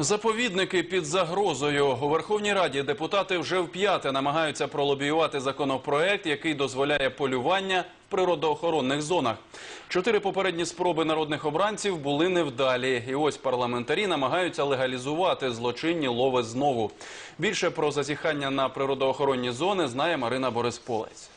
Заповідники під загрозою у Верховній Раді депутати вже вп'яте намагаються пролобіювати законопроект, який дозволяє полювання в природоохоронних зонах. Чотири попередні спроби народних обранців були невдалі, і ось парламентарі намагаються легалізувати злочинні лови знову. Більше про зазіхання на природоохоронні зони знає Марина Борисполець.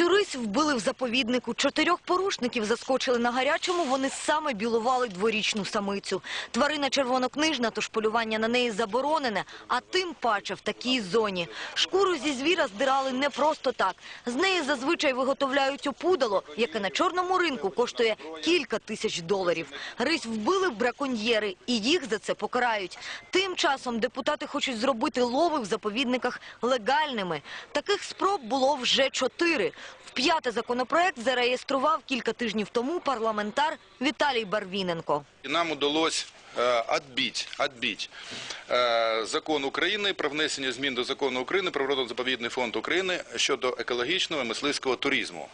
Цю рись вбили в заповіднику. Чотирьох порушників заскочили на гарячому, вони саме білували дворічну самицю. Тварина червонокнижна, тож полювання на неї заборонене, а тим паче в такій зоні. Шкуру зі звіра здирали не просто так. З неї зазвичай виготовляють опудало, яке на чорному ринку коштує кілька тисяч доларів. Рись вбили браконьєри, і їх за це покарають. Тим часом депутати хочуть зробити лови в заповідниках легальними. Таких спроб було вже чотири. Вп'яте законопроект зареєстрував кілька тижнів тому парламентар Віталій Барвіненко. Нам удалось е, отбить, отбить е, закон України про внесення змін до закону України про природно-заповідний фонд України щодо екологічного і мисливського туризму.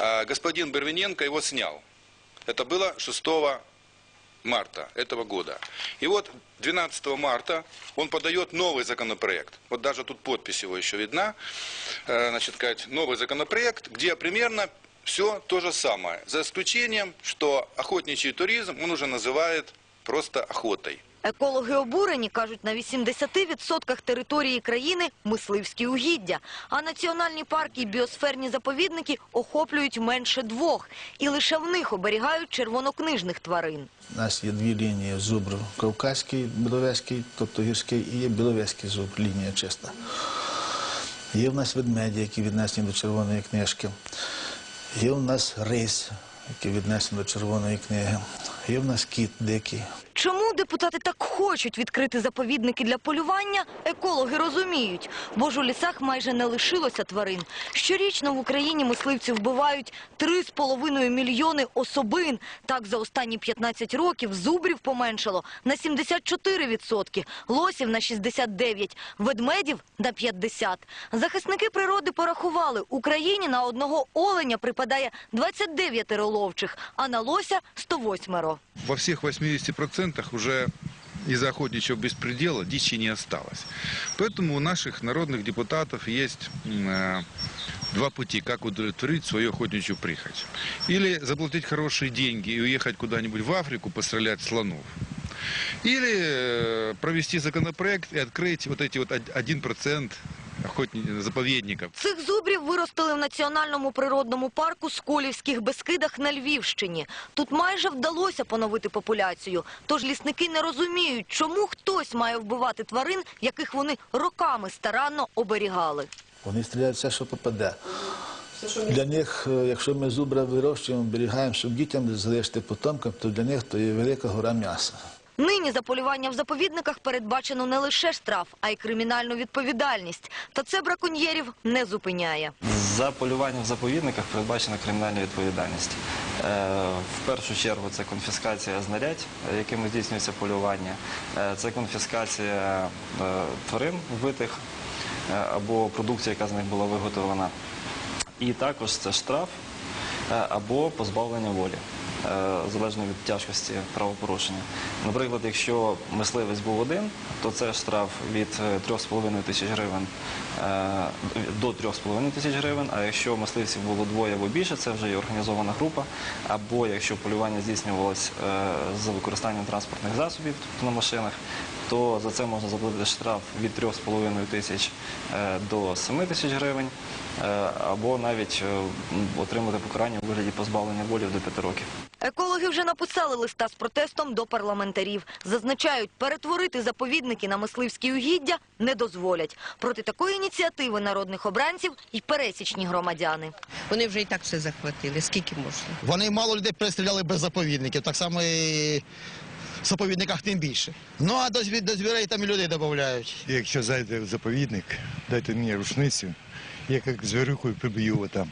Е, Господин Барвіненко його зняв. Це було 6 марта этого года. И вот 12 марта он подает новый законопроект. Вот даже тут подпись его еще видна. Э, Значит, сказать, новый законопроект, где примерно все то же самое. За исключением, что охотничий туризм он уже называет просто охотой. Екологи обурені, кажуть, на 80% території країни мисливські угіддя. А національні парки і біосферні заповідники охоплюють менше двох. І лише в них оберігають червонокнижних тварин. У нас є дві лінії зубру кавказький, біловезький, тобто гірський, і є біловезький зубр, лінія чиста. Є в нас ведмеді, які віднесені до червоної книжки. Є в нас рись, який віднесений до червоної книги. Є в нас кіт дикий. Чому депутати так хочуть відкрити заповідники для полювання, екологи розуміють. Бо ж у лісах майже не лишилося тварин. Щорічно в Україні мисливці вбивають 3,5 мільйони особин. Так, за останні 15 років зубрів поменшало на 74%, лосів на 69%, ведмедів на 50%. Захисники природи порахували, Україні на одного оленя припадає 29 ловчих, а на лося – 108. во всех 80% уже из-за охотничьего беспредела дичи не осталось. Поэтому у наших народных депутатов есть м, э, два пути, как удовлетворить свою охотничью прихоть. Или заплатить хорошие деньги и уехать куда-нибудь в Африку, пострелять слонов. Или э, провести законопроект и открыть вот эти вот од- 1% охотни- заповедников. Цих зубрів виростили в національному природному парку Сколівських Бескидах на Львівщині. Тут майже вдалося поновити популяцію. Тож лісники не розуміють, чому хтось має вбивати тварин, яких вони роками старанно оберігали. Вони стріляють все, що попаде. Для них, е, якщо ми зубра вирощуємо, берігаємо, щоб дітям залишити потомкам, то для них то є велика гора м'яса. Нині за полювання в заповідниках передбачено не лише штраф, а й кримінальну відповідальність. Та це браконьєрів не зупиняє. За полювання в заповідниках передбачена кримінальна відповідальність. Е, В першу чергу це конфіскація знарядь, якими здійснюється полювання, Е, це конфіскація е, тварин вбитих або продукція, яка з них була виготовлена. І також це штраф або позбавлення волі. Е, Залежно від тяжкості правопорушення. Наприклад, якщо мисливець був один, то це штраф від е, 3,5 тисяч гривень е, до 3,5 тисяч гривень. А якщо мисливців було двоє або більше, це вже є організована група. Або якщо полювання здійснювалось е, з використанням транспортних засобів, тобто на машинах, то за це можна заплатити штраф від 3,5 тисяч е, до 7 тисяч гривень, е, або навіть е, отримати покарання у вигляді позбавлення волі до 5 років. Екологи вже написали листа з протестом до парламентарів. Зазначають, перетворити заповідники на мисливські угіддя не дозволять. Проти такої ініціативи народних обранців і пересічні громадяни. Вони вже і так все захватили. Скільки можна? Вони мало людей перестріляли без заповідників, так само і заповідниках тим більше. Ну а до, звірей там і людей додають. Якщо зайде в заповідник, дайте мені рушницю, я як звірюкою приб'ю там.